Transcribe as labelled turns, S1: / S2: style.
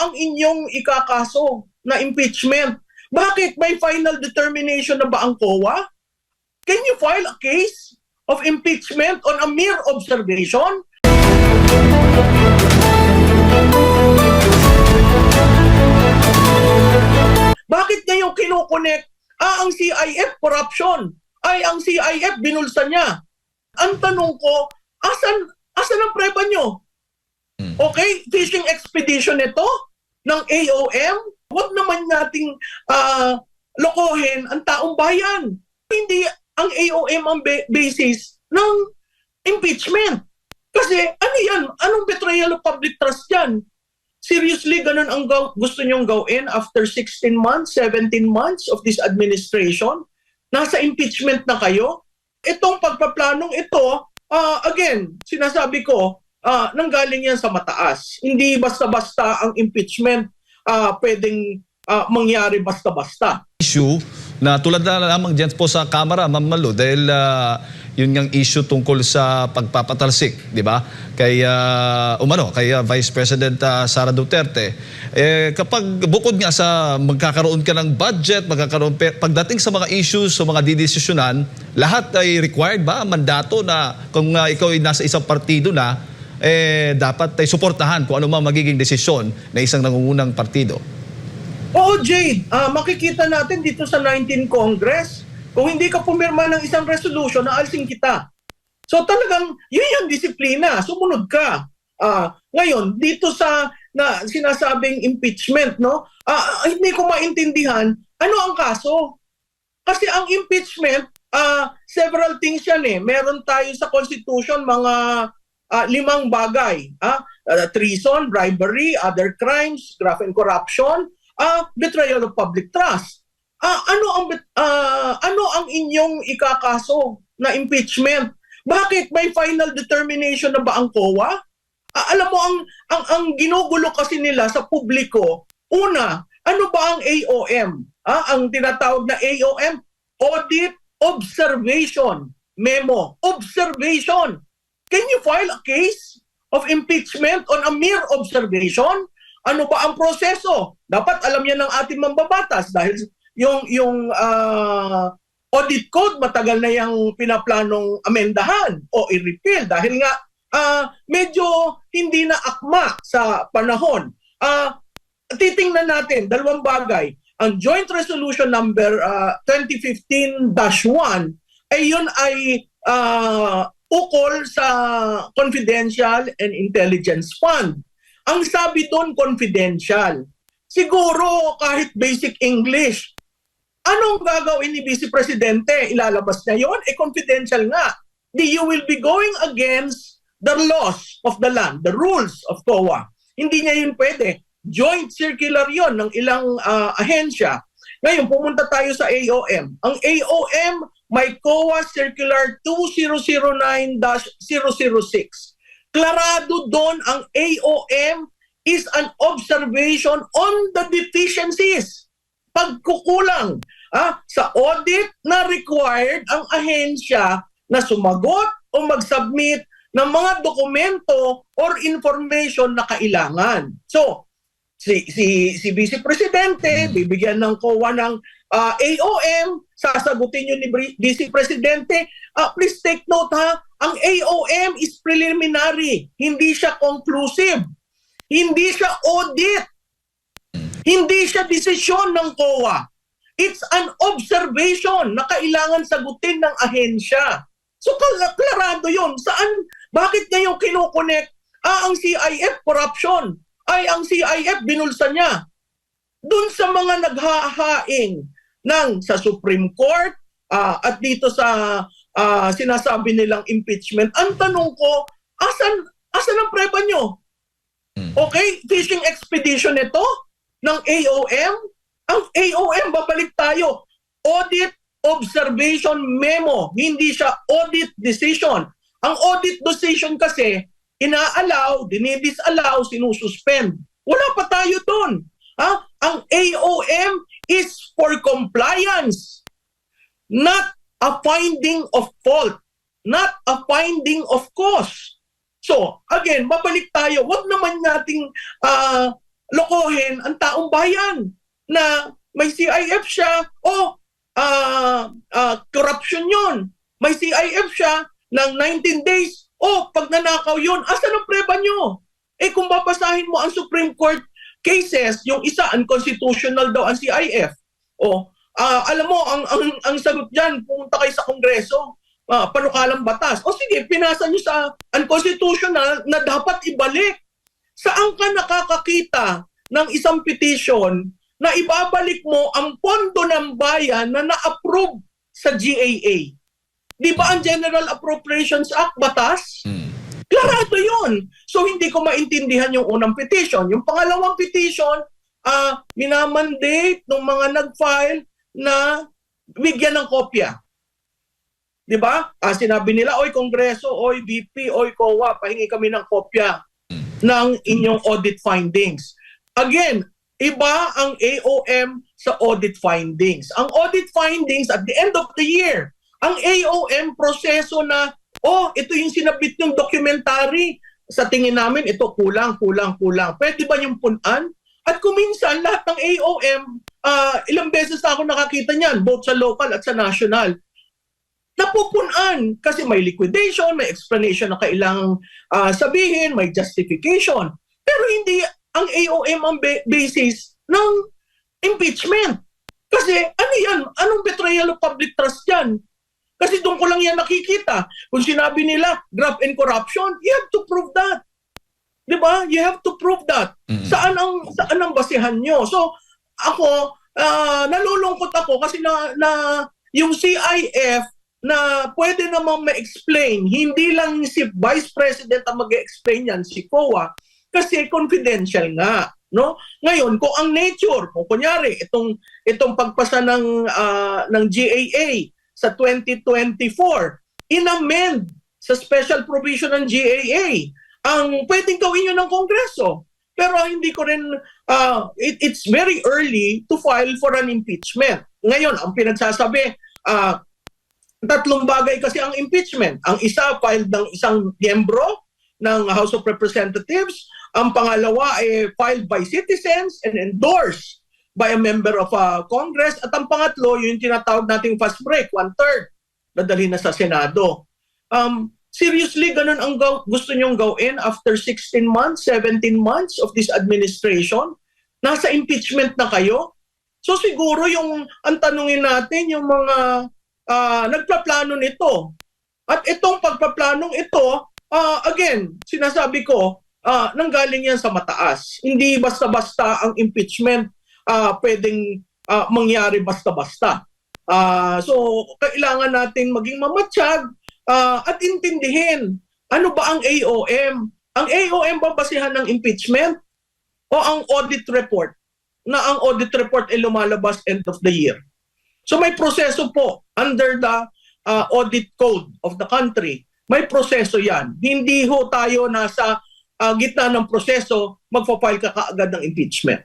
S1: ang inyong ikakaso na impeachment? Bakit may final determination na ba ang COA? Can you file a case of impeachment on a mere observation? Bakit niya yung kinukonek? Ah, ang CIF corruption. Ay, ang CIF binulsa niya. Ang tanong ko, asan, asan ang preba nyo? Okay, fishing expedition ito ng AOM. Huwag naman nating ah, lokohin ang taong bayan. Hindi ang AOM ang ba- basis ng impeachment. Kasi ano yan? Anong betrayal of public trust yan? Seriously, ganun ang gaw- gusto nyong gawin after 16 months, 17 months of this administration? Nasa impeachment na kayo? Itong pagpaplanong ito, ah, again, sinasabi ko, ah, nanggaling yan sa mataas. Hindi basta-basta ang impeachment ah, pwedeng ah, mangyari basta-basta.
S2: issue na tulad na lamang dyan po sa Kamara, Ma'am Malu, dahil ah, yun yung issue tungkol sa pagpapatalsik, di ba? Kay, ah, umano, kay Vice President ah, Sara Duterte. Eh, kapag bukod nga sa magkakaroon ka ng budget, magkakaroon, pagdating sa mga issues, sa mga didesisyonan, lahat ay required ba, mandato na kung ah, ikaw ay nasa isang partido na, eh, dapat ay suportahan kung ano man magiging desisyon na isang nangungunang partido.
S1: Oo, Jay, ah, makikita natin dito sa 19 Congress, kung hindi ka pumirma ng isang resolution, naalsin kita. So talagang, yun yung disiplina, sumunod ka. Ah, ngayon, dito sa na sinasabing impeachment, no? Ah, hindi ko maintindihan, ano ang kaso? Kasi ang impeachment, ah, several things yan eh. Meron tayo sa Constitution mga ah, limang bagay. Ah, Ah, treason, bribery, other crimes, graft and corruption, ah, betrayal of public trust. Ah, ano ang ah, ano ang inyong ikakaso na impeachment? Bakit may final determination na ba ang COA? Ah, alam mo ang ang ang ginugulo kasi nila sa publiko. Una, ano ba ang AOM? Ah, ang tinatawag na AOM, audit observation memo. Observation. Can you file a case of impeachment on a mere observation? Ano ba ang proseso? Dapat alam yan ng ating mambabatas dahil yung yung ah, audit code matagal na yung pinaplanong amendahan o i-repeal dahil nga ah, medyo hindi na akma sa panahon. Ah, titingnan natin dalawang bagay. Ang Joint Resolution number ah, 2015-1 ay yun ay ah, ukol sa Confidential and Intelligence Fund. Ang sabi doon confidential. Siguro kahit basic English, anong gagawin ni Vice Presidente? Ilalabas niya yon? Eh confidential nga. Di you will be going against the laws of the land, the rules of COA. Hindi niya yun pwede. Joint circular yon ng ilang ah, ahensya. Ngayon, pumunta tayo sa AOM. Ang AOM may COA Circular 2009-006. Klarado doon ang AOM is an observation on the deficiencies. Pagkukulang ah, sa audit na required ang ahensya na sumagot o mag-submit ng mga dokumento or information na kailangan. So, si si si Vice Presidente bibigyan ng COA ng ah, AOM, sasagutin yun ni Vice Presidente. Ah, please take note ha, ang AOM is preliminary, hindi siya conclusive. Hindi siya audit. Hindi siya desisyon ng COA. It's an observation na kailangan sagutin ng ahensya. So klarado yun. Saan, bakit niya yung kinukonek? Ah, ang CIF corruption. Ay, ang CIF binulsa niya. Doon sa mga naghahaing ng sa Supreme Court ah, at dito sa ah, sinasabi nilang impeachment, ang tanong ko, asan, asan ang preba nyo? Okay, fishing expedition ito ng AOM. Ang AOM, babalik tayo. Audit observation memo. Hindi siya audit decision. Ang audit decision kasi, ina-allow, dinidisallow, sinususpend. Wala pa tayo doon. Ha? Ang AOM is for compliance, not a finding of fault, not a finding of cause. So, again, babalik tayo. Huwag naman nating ah, lokohin ang taong bayan na may CIF siya o ah ah, corruption yon. May CIF siya ng 19 days o pag nanakaw yun, asan ang preba nyo? Eh kung babasahin mo ang Supreme Court cases, yung isa unconstitutional daw ang CIF. O ah, alam mo ang ang ang sagot diyan, pumunta kayo sa Kongreso, ah, panukalang batas. O sige, pinasa nyo sa unconstitutional na dapat ibalik. Saan ka nakakakita ng isang petition na ibabalik mo ang pondo ng bayan na na-approve sa GAA? Di ba ang General Appropriations Act batas?
S2: Mm.
S1: Klarado yun. So hindi ko maintindihan yung unang petition. Yung pangalawang petition, ah minamandate ng mga nag-file na bigyan ng kopya. 'Di ba? Ah, sinabi nila, oy Kongreso, oy VP, oy COA, pahingi kami ng kopya ng inyong audit findings. Again, iba ang AOM sa audit findings. Ang audit findings at the end of the year, ang AOM proseso na, oh, ito yung sinabit yung documentary. Sa tingin namin, ito kulang, kulang, kulang. Pwede ba yung punan? At kuminsan, lahat ng AOM, ah, ilang beses na ako nakakita niyan, both sa local at sa national, napupunan kasi may liquidation, may explanation na kailangang ah, sabihin, may justification. Pero hindi ang AOM ang ba- basis ng impeachment. Kasi ano yan? Anong betrayal of public trust yan? Kasi doon ko lang yan nakikita. Kung sinabi nila, graft and corruption, you have to prove that. Di ba? You have to prove that.
S2: Mm.
S1: Saan ang saan ang basihan nyo? So, ako, ah, nalulungkot ako kasi na, na yung CIF na pwede namang ma-explain, hindi lang si Vice President ang mag-explain yan, si COA, kasi confidential nga. No? Ngayon, kung ang nature, kung kunyari, itong, itong pagpasa ng, ah, ng GAA sa 2024, inamend sa special provision ng GAA, ang pwedeng gawin yun ng Kongreso. Pero hindi ko rin, ah, it- it's very early to file for an impeachment. Ngayon, ang pinagsasabi, ah, tatlong bagay kasi ang impeachment. Ang isa filed ng isang miyembro ng House of Representatives. Ang pangalawa ay filed by citizens and endorsed by a member of uh, Congress. At ang pangatlo, yung tinatawag nating fast break, one-third, dadalhin na sa Senado. Um, seriously, ganun ang gaw- gusto nyong gawin after 16 months, 17 months of this administration? Nasa impeachment na kayo? So siguro yung ang tanungin natin yung mga ah, nagpaplano nito. At itong pagpaplanong ito, ah, again, sinasabi ko, ah, nanggaling yan sa mataas. Hindi basta-basta ang impeachment ah, pwedeng ah, mangyari basta-basta. Ah, so, kailangan nating maging mamatsyag ah, at intindihin ano ba ang AOM? Ang AOM ba basihan ng impeachment o ang audit report? Na ang audit report ay lumalabas end of the year. So may proseso po under the uh, audit code of the country. May proseso yan. Hindi ho tayo nasa uh, gitna ng proseso, magpa-file ka kaagad ng impeachment.